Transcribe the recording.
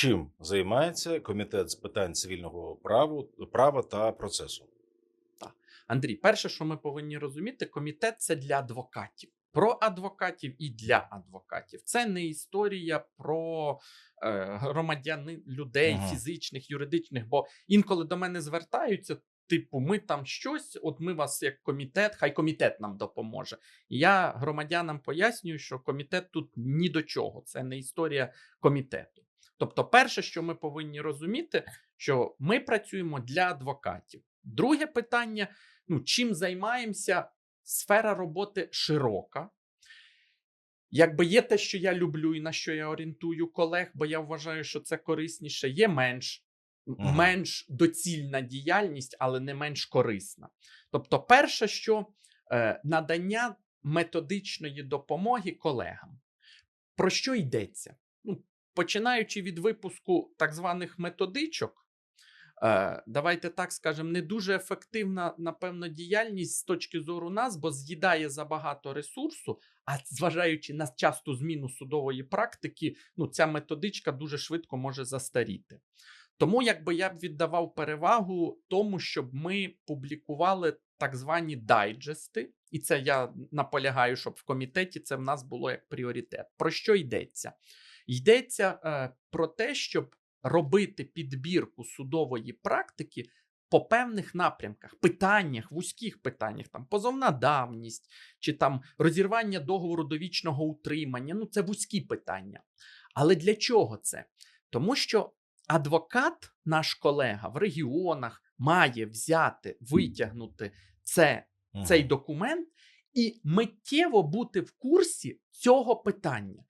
Чим займається комітет з питань цивільного праву, права та процесу? Андрій, перше, що ми повинні розуміти, комітет це для адвокатів. Про адвокатів і для адвокатів. Це не історія про е, громадяни людей, Ага. фізичних, юридичних. Бо інколи до мене звертаються. Типу, ми там щось, от ми вас як комітет, хай комітет нам допоможе. Я громадянам пояснюю, що комітет тут ні до чого, це не історія комітету. Тобто, перше, що ми повинні розуміти, що ми працюємо для адвокатів. Друге питання: ну, чим займаємося? Сфера роботи широка. Якби є те, що я люблю і на що я орієнтую колег, бо я вважаю, що це корисніше, є менш, м- менш доцільна діяльність, але не менш корисна. Тобто, перше, що е, надання методичної допомоги колегам. Про що йдеться? Ну, починаючи від випуску так званих методичок, Е, давайте так скажемо, не дуже ефективна, напевно, діяльність з точки зору нас, бо з'їдає забагато ресурсу. А зважаючи на часту зміну судової практики, ну ця методичка дуже швидко може застаріти. Тому якби я б віддавав перевагу тому, щоб ми публікували так звані дайджести, і це я наполягаю, щоб в комітеті це в нас було як пріоритет. Про що йдеться? Йдеться е, про те, щоб робити підбірку судової практики по певних напрямках, питаннях, вузьких питаннях, там позовна давність чи там розірвання договору довічного утримання. Ну, це вузькі питання. Але для чого це? Тому що адвокат, наш колега в регіонах, має взяти, витягнути це, цей документ і миттєво бути в курсі цього питання.